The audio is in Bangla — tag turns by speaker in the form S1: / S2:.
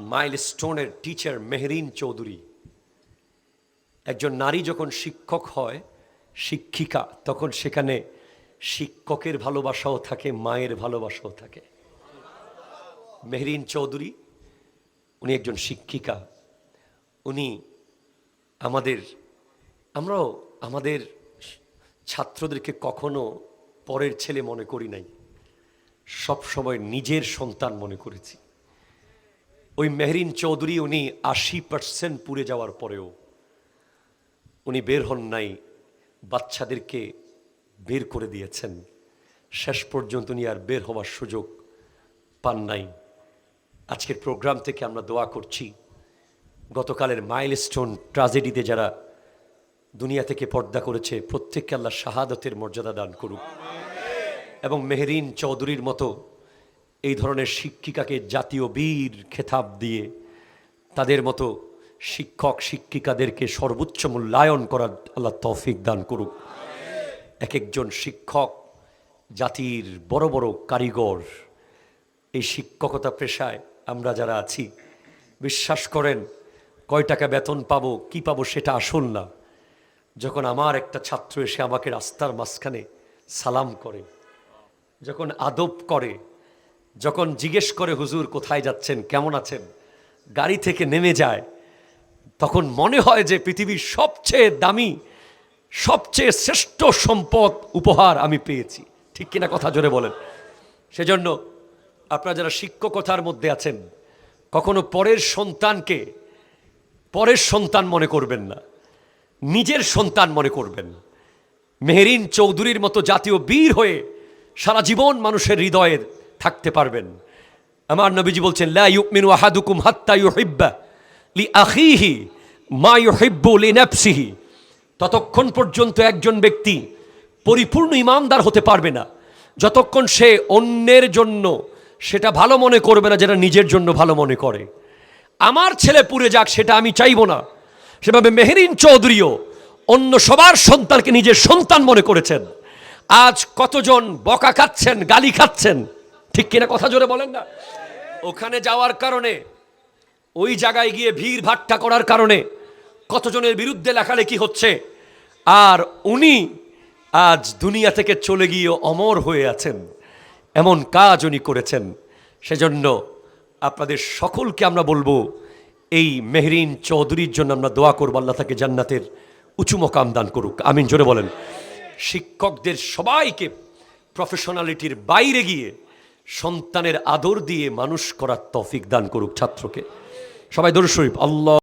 S1: মাইলস্টোনের টিচার মেহরিন চৌধুরী। একজন নারী যখন শিক্ষক হয়, শিক্ষিকা, তখন সেখানে শিক্ষকের ভালোবাসাও থাকে, মায়ের ভালোবাসাও থাকে। মেহরিন চৌধুরী, উনি একজন শিক্ষিকা। উনি আমাদের, আমরাও আমাদের ছাত্রদেরকে কখনো পরের ছেলে মনে করি নাই। সব সময় নিজের সন্তান মনে করেছি। ওই মেহরিন চৌধুরী উনি আশি পার্সেন্ট পুড়ে যাওয়ার পরেও উনি বের হন নাই, বাচ্চাদেরকে বের করে দিয়েছেন। শেষ পর্যন্ত উনি আর বের হওয়ার সুযোগ পান নাই। আজকের প্রোগ্রাম থেকে আমরা দোয়া করছি, গতকালের মাইলস্টোন ট্রাজেডিতে যারা দুনিয়া থেকে পর্দা করেছে, প্রত্যেককে আল্লাহ শাহাদতের মর্যাদা দান করুক। এবং মেহরিন চৌধুরীর মতো এই ধরনের শিক্ষিকাকে জাতীয় বীর খেতাব দিয়ে তাদের মতো শিক্ষক, শিক্ষিকাদেরকে সর্বোচ্চ মূল্যায়ন করার আল্লাহ তৌফিক দান করুক। এক একজন শিক্ষক, জাতির বড় বড় কারিগর, এই শিক্ষকতা পেশায় আমরা যারা আছি, বিশ্বাস করেন, কয় টাকা বেতন পাবো, কি পাবো সেটা আসল না। যখন আমার একটা ছাত্র এসে আমাকে রাস্তার মাঝখানে সালাম করে, যখন আদব করে যখন জিজ্ঞেস করে হুজুর, কোথায় যাচ্ছেন? কেমন আছেন? গাড়ি থেকে নেমে যায়। তখন মনে হয় যে পৃথিবীর সবচেয়ে দামি, সবচেয়ে শ্রেষ্ঠ সম্পদ উপহার আমি পেয়েছি। ঠিক কিনা কথা জোরে বলেন। সেজন্য আপনারা যারা শিক্ষকতার মধ্যে আছেন, কখনো পরের সন্তানকে পরের সন্তান মনে করবেন না। নিজের সন্তান মনে করবেন। মেহরিন চৌধুরীর মতো জাতীয় বীর হয়ে সারা জীবন মানুষের হৃদয়ে থাকতে পারবেন। আমার নবীজি বলছেন, লা আহাদুকুম হাত্তা ইউহিব্বা লি আখিহি মা ইউহিব্বু লি নাফসিহি। ততক্ষণ পর্যন্ত একজন ব্যক্তি পরিপূর্ণ ইমানদার হতে পারবে না। যতক্ষণ সে অন্যের জন্য সেটা ভালো মনে করবে না, যেটা নিজের জন্য ভালো মনে করে। আমার ছেলে পুড়ে যাক, সেটা আমি চাইব না। সেভাবে মেহরিন চৌধুরীও অন্য সবার সন্তানকে নিজের সন্তান মনে করেছেন। আজ কতজন বকা খাচ্ছেন, গালি খাচ্ছেন ঠিক কিনা কথা জোরে বলেন না? ওখানে যাওয়ার কারণে, ওই জায়গায় গিয়ে ভিড় ভাট্টা করার কারণে কতজনের বিরুদ্ধে লেখালেখি হচ্ছে, আর উনি আজ দুনিয়া থেকে চলে গিয়ে অমর হয়ে আছেন, এমন কাজ উনি করেছেন। সেজন্য আপনাদের সকলকে আমরা বলব, এই মেহরিন চৌধুরীর জন্য আমরা দোয়া করব, আল্লাহ তাকে জান্নাতের উঁচু মকাম দান করুক। আমিন, জোরে বলেন। শিক্ষকদের সবাইকে প্রফেশনালিটির বাইরে গিয়ে সন্তানের আদর দিয়ে মানুষ করার তফিক দান করুক ছাত্রকে। সবাই দরুদ শরীফ আল্লাহ